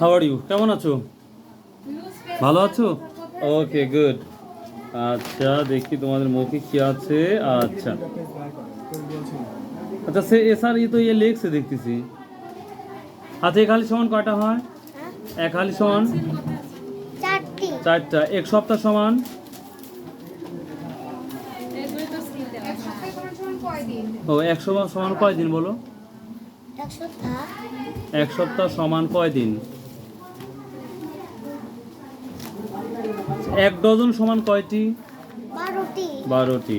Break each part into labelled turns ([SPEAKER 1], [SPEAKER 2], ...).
[SPEAKER 1] How are you কেমন আছো? ভালো আছো? ওকে গুড আচ্ছা দেখি তোমাদের মুখে কি আছে। আচ্ছা। আচ্ছা সে এসার ই তো ইয়ে লেখছে দেখতেছি। আচ্ছা এক হালি সমান কয়টা হয়? এক হালি সমান?
[SPEAKER 2] চারটা।
[SPEAKER 1] এক সপ্তাহ সমান? ও এক সমান সমান কয় দিন বলো?
[SPEAKER 2] এক সপ্তাহ?
[SPEAKER 1] সমান কয় দিন এক ডজন সমান কয়টি?
[SPEAKER 2] বারোটি।
[SPEAKER 1] বারোটি।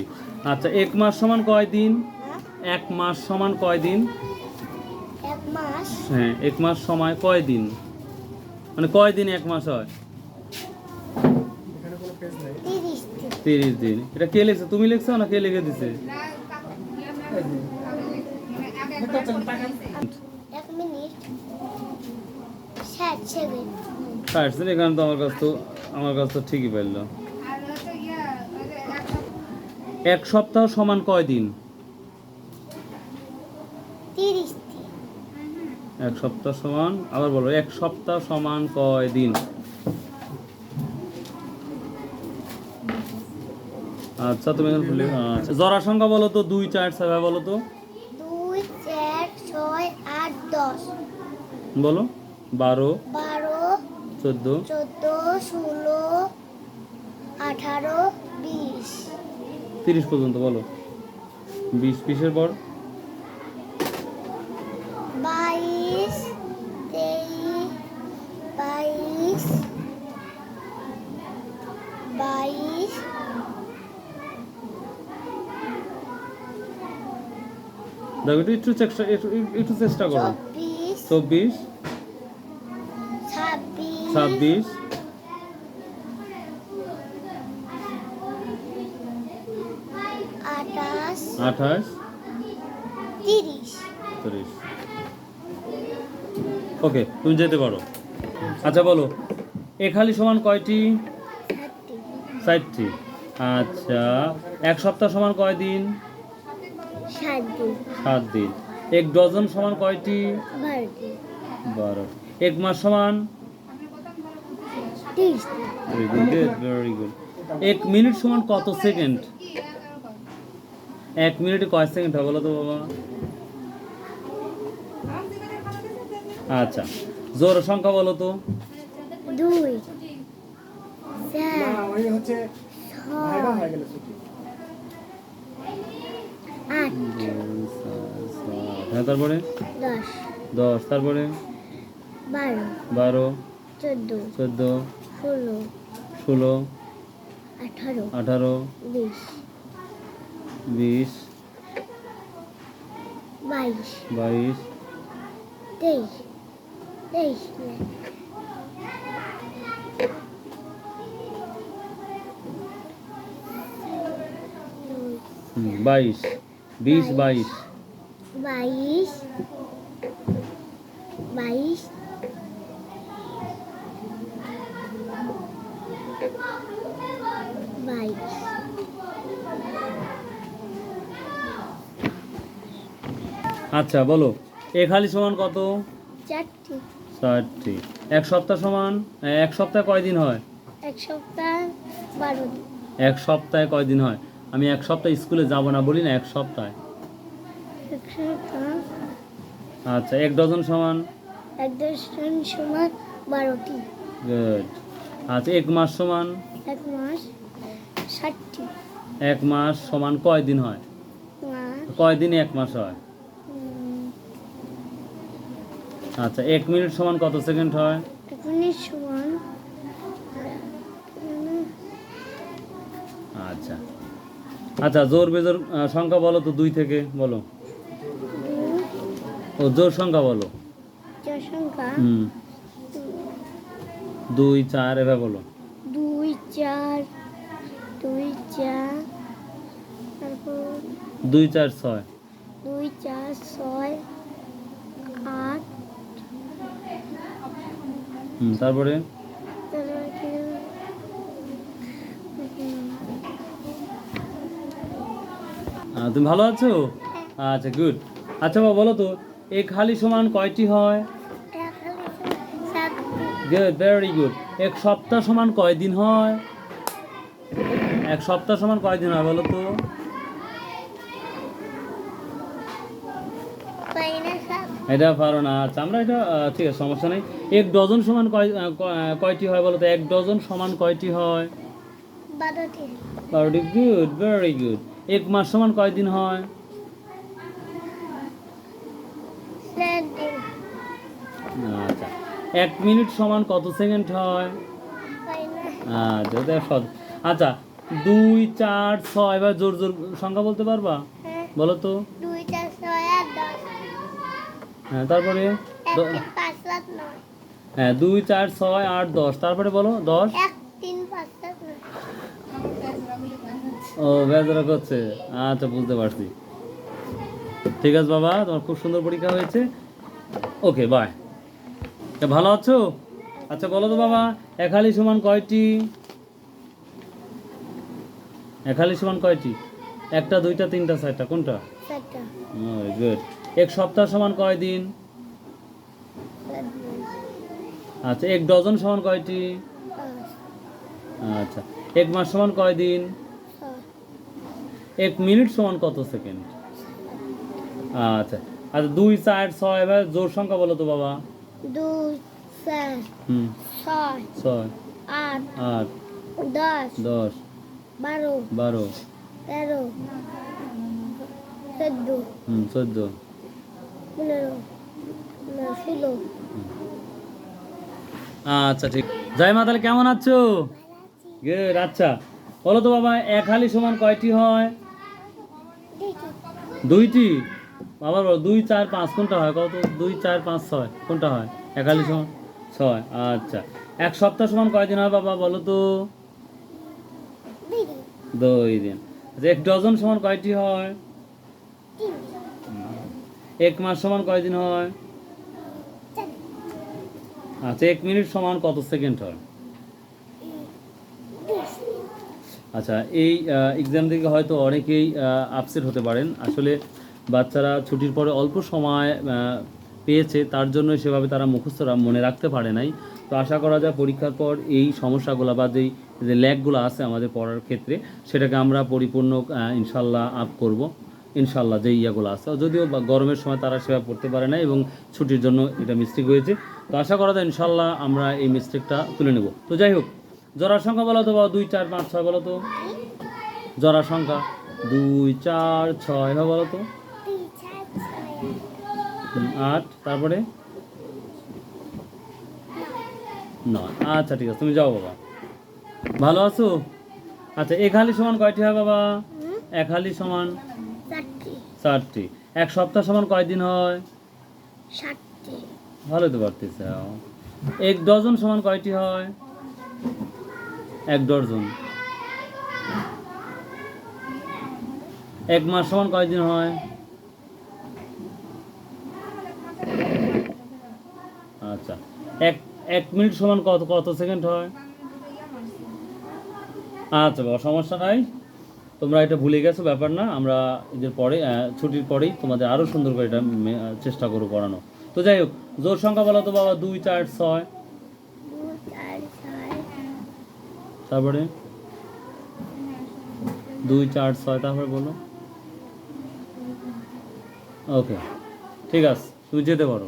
[SPEAKER 1] আচ্ছা এক মাস সমান কয় দিন
[SPEAKER 2] হ্যাঁ?
[SPEAKER 1] এক মাস সমান কয় দিন হ্যাঁ এক মাস সময় কয় দিন মানে কয় দিন এক মাস হয়?
[SPEAKER 2] তিরিশ দিন।
[SPEAKER 1] তিরিশ দিন। এটা কে লিখছে? তুমি লিখছো না কে লিখে দিছে
[SPEAKER 2] এক মিনিট
[SPEAKER 1] দিন এখানে তো আমার কাছ তো আমার কাছ তো ঠিকই পারল এক সপ্তাহ সমান কয় দিন?
[SPEAKER 2] দিন
[SPEAKER 1] এক সপ্তাহ সমান আবার বলো এক সপ্তাহ সমান কয় দিন? আচ্ছা তুমি এখন খুলে আচ্ছা জরা সংখ্যা বলো তো দুই চার ছয় বলো তো।
[SPEAKER 2] দুই চার ছয় আট দশ।
[SPEAKER 1] বলো। বারো
[SPEAKER 2] বারো
[SPEAKER 1] চোদ্দ
[SPEAKER 2] চোদ্দ ষোলো আঠারো বিশ।
[SPEAKER 1] তিরিশ পর্যন্ত বলো। বিশ বিশের পর?
[SPEAKER 2] বাইশ তেইশ বাইশ বাইশ
[SPEAKER 1] দেখো একটু চেষ্টা একটু চেষ্টা করো।
[SPEAKER 2] চব্বিশ ছাব্বিশ। আঠাশ। তিরিশ।
[SPEAKER 1] ওকে তুমি যেতে পারো। আচ্ছা বলো। এখালি সমান কয়টি?
[SPEAKER 2] ষাটটি।
[SPEAKER 1] আচ্ছা এক সপ্তাহ সমান কয় দিন? সাত দিন। এক ডজন সমান কয়টি? বারো। এক মাস সমান? ভেরি গুড ভেরি গুড এক মিনিট সমান কত সেকেন্ড? এক মিনিটে কয় সেকেন্ড হবে বলো তো বাবা? আচ্ছা। জোর সংখ্যা বলো তো।
[SPEAKER 2] দুই
[SPEAKER 3] হয়ে
[SPEAKER 1] তারপরে?
[SPEAKER 2] দশ।
[SPEAKER 1] দশ তারপরে?
[SPEAKER 2] বারো।
[SPEAKER 1] বারো।
[SPEAKER 2] চোদ্দ।
[SPEAKER 1] চোদ্দ।
[SPEAKER 2] ষোলো।
[SPEAKER 1] ষোলো।
[SPEAKER 2] আঠারো।
[SPEAKER 1] আঠারো।
[SPEAKER 2] বিশ।
[SPEAKER 1] বিশ।
[SPEAKER 2] বাইশ।
[SPEAKER 1] বাইশ।
[SPEAKER 2] তেইশ। তেইশ
[SPEAKER 1] বাইশ। বিশ বাইশ।
[SPEAKER 2] বাইশ। বাইশ।
[SPEAKER 1] আচ্ছা বলো। এ খালি সমান কত?
[SPEAKER 2] চারটি।
[SPEAKER 1] ষাটটি এক সপ্তাহ সমান? এক সপ্তাহে কয় দিন হয়?
[SPEAKER 2] এক সপ্তাহ বারো দিন।
[SPEAKER 1] এক সপ্তাহে কয় দিন হয়? আমি এক সপ্তাহ স্কুলে যাব না বলি না এক সপ্তাহে। আচ্ছা এক ডজন সমান?
[SPEAKER 2] এক দশ সমান বারোটি।
[SPEAKER 1] গুড। আচ্ছা এক মাস সমান?
[SPEAKER 2] এক মাস ষাটটি।
[SPEAKER 1] এক মাস সমান কয় দিন হয়? কয় দিনে এক মাস হয়? আচ্ছা এক মিনিট সমান কত সেকেন্ড হয়?
[SPEAKER 2] এক মিনিট সমান
[SPEAKER 1] আচ্ছা। আচ্ছা জোর বেজোর সংখ্যা বলো তো দুই থেকে বলো। ও জোর সংখ্যা বলো। হুম। দুই চার এভাবে বলো।
[SPEAKER 2] দুই চার দুই চার
[SPEAKER 1] দুই চার ছয়।
[SPEAKER 2] দুই চার ছয় আট
[SPEAKER 1] তারপরে? তুমি ভালো আছো? আচ্ছা গুড আচ্ছা বাবা, বলো তো এক খালি সমান কয়টি হয়? গুড ভেরি গুড এক সপ্তাহ সমান কয়দিন হয়? এক সপ্তাহ সমান কয়দিন হয়, বলো তো? এটা পারো না। আচ্ছা আমরা এটা ঠিক আছে সমস্যা নেই। এক ডজন সমান কয় কয়টি হয় বলো তো? এক ডজন সমান কয়টি হয়?
[SPEAKER 2] বারোটি।
[SPEAKER 1] গুড ভেরি গুড এক মাস সমান কয় দিন হয়? আচ্ছা এক মিনিট সমান কত সেকেন্ড হয়? আচ্ছা আচ্ছা দুই চার ছয় এবার জোর জোর সংখ্যা বলতে পারবা?
[SPEAKER 2] হ্যাঁ।
[SPEAKER 1] বলো তো।
[SPEAKER 2] দুই
[SPEAKER 1] হ্যাঁ তারপরে হ্যাঁ দুই চার ছয় আট দশ। তারপরে বলো দশ? ও বেজারা করছে। আচ্ছা বুঝতে পারছি। ঠিক আছে বাবা তোমার খুব সুন্দর পরীক্ষা হয়েছে। ওকে বাই ভালো আছো? আচ্ছা বলো তো বাবা একালি সমান কয়টি? একালি সমান কয়টি? একটা দুইটা তিনটা চারটা কোনটা? গুড এক সপ্তাহ সমান কয় দিন? আচ্ছা এক ডজন সমান কয়টি? আচ্ছা এক মাস সমান কয় দিন? এক মিনিট সমান কত সেকেন্ড? আচ্ছা আচ্ছা দুই চার ছয় এবার জোর সংখ্যা বলো তো বাবা।
[SPEAKER 2] দুই চার ছয়
[SPEAKER 1] ছয়
[SPEAKER 2] আট
[SPEAKER 1] আট
[SPEAKER 2] দশ
[SPEAKER 1] দশ
[SPEAKER 2] বারো
[SPEAKER 1] বারো
[SPEAKER 2] তেরো চোদ্দ
[SPEAKER 1] হুম চোদ্দ।
[SPEAKER 2] পনেরো ষোলো
[SPEAKER 1] আচ্ছা ঠিক। জয় মা তাহলে কেমন আছো? গুড আচ্ছা। বলো তো বাবা এক হালি সমান কয়টি হয়? দুইটি। বাবার বলো দুই চার পাঁচ কোনটা হয়? কত? দুই চার পাঁচ ছয় কোনটা হয়? এক হালি সমান ছয় আচ্ছা। এক সপ্তাহ সমান কয়দিন হয় বাবা বলো তো? দুই দিন। আচ্ছা এক ডজন সমান কয়টি হয়? এক মাস সমান কয়দিন হয়? আচ্ছা এক মিনিট সমান কত সেকেন্ড হয়? আচ্ছা এই এক্সাম থেকে হয়তো অনেকেই আপসেট হতে পারেন। আসলে বাচ্চারা ছুটির পরে অল্প সময় পেয়েছে, তার জন্য সেভাবে তারা মুখস্থরা মনে রাখতে পারে নাই। তো আশা করা যায় পরীক্ষার পর এই সমস্যাগুলো বা যেই, যে ল্যাগগুলো আছে আমাদের পড়ার ক্ষেত্রে, সেটাকে আমরা পরিপূর্ণ ইনশাল্লাহ আপ করব। ইনশাল্লাহ যে ইয়াগুলো আছে। যদিও বা গরমের সময় তারা সেবা পড়তে পারে না এবং ছুটির জন্য এটা মিস্টেক হয়েছে। তো আশা করা যায় ইনশাল্লাহ আমরা এই মিস্টেকটা তুলে নেব। তো যাই হোক জরার সংখ্যা বলো তো বাবা দুই চার পাঁচ ছয় বলো তো। জরার সংখ্যা দুই চার ছয় হয় বলো তো। আট তারপরে? নয়। আচ্ছা ঠিক আছে তুমি যাও বাবা। ভালো আছো? আচ্ছা এক হালি সমান কয়টি হয় বাবা? এক হালি সমান
[SPEAKER 2] চারটি।
[SPEAKER 1] এক সপ্তাহ সমান কয়দিন হয়?
[SPEAKER 2] ষাটটি
[SPEAKER 1] ভালো তো পারতেছে এক ডজন সমান কয়টি হয়? এক ডজন। এক মাস সমান কয়দিন হয়? আচ্ছা। এক এক মিনিট সমান কত কত সেকেন্ড হয়? আচ্ছা বাবা সমস্যা নাই। তোমরা এটা ভুলে গেছো ব্যাপার না। আমরা এদের পরে ছুটির পরেই তোমাদের আরও সুন্দর করে এটা চেষ্টা করব পড়ানো তো যাই হোক জোর সংখ্যা বলো তো বাবা দুই চার ছয়। তারপরে? দুই চার ছয় তারপরে বলো। ওকে ঠিক আছে তুমি যেতে পারো।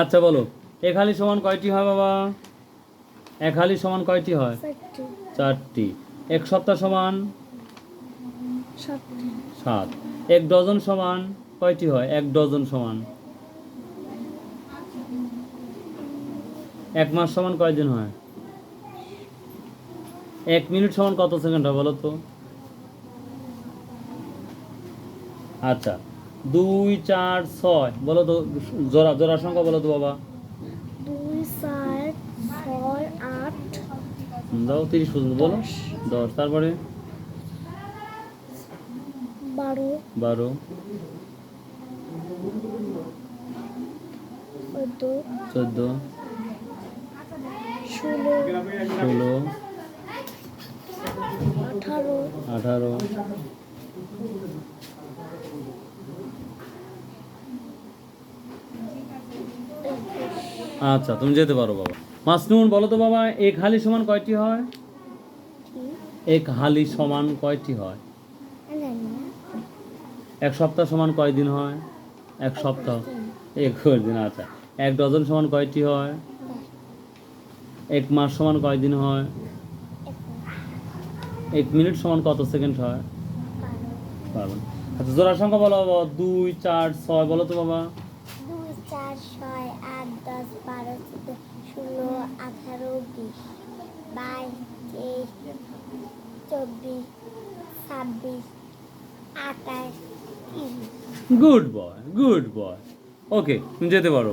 [SPEAKER 1] আচ্ছা বলো এক হালি সমান কয়টি হয় বাবা? এক হালি সমান কয়টি হয়?
[SPEAKER 2] চারটি।
[SPEAKER 1] এক সপ্তাহ সমান সাত এক ডজন সমান কয়টি হয়? এক ডজন সমান। এক মাস সমান কয়দিন হয়? এক মিনিট সমান কত সেকেন্ড হয় বলো তো? আচ্ছা। দুই চার ছয়। বলো তো জোড়া জোড়া সংখ্যা বলো তো বাবা
[SPEAKER 2] দুই চার ছয় আট
[SPEAKER 1] হুম, দাও তিরিশ পর্যন্ত বলো। দশ। তারপরে?
[SPEAKER 2] বারো।
[SPEAKER 1] বারো।
[SPEAKER 2] চোদ্দ। ষোলো।
[SPEAKER 1] ষোলো।
[SPEAKER 2] আঠারো।
[SPEAKER 1] আঠারো। আচ্ছা তুমি যেতে পারো বাবা। মাসনুন বলো তো বাবা এক হালি সমান কয়টি হয়? এক হালি সমান কয়টি হয়? এক সপ্তাহ সমান কয় দিন হয়? এক সপ্তাহ। এক দিন আচ্ছা। এক ডজন সমান কয়টি হয়? এক মাস সমান কয় দিন হয়? এক মিনিট সমান কত সেকেন্ড হয়? পারবেন আচ্ছা জোড়ার সংখ্যা বলো বাবা। দুই চার ছয় বলো তো বাবা।
[SPEAKER 2] দুই চার ছয় আট দশ বারো ষোলো, আঠারো, বিশ, বাইশ, তেইশ, চব্বিশ, ছাব্বিশ, আঠাশ
[SPEAKER 1] গুড বয় গুড বয়। ওকে যেতে পারো।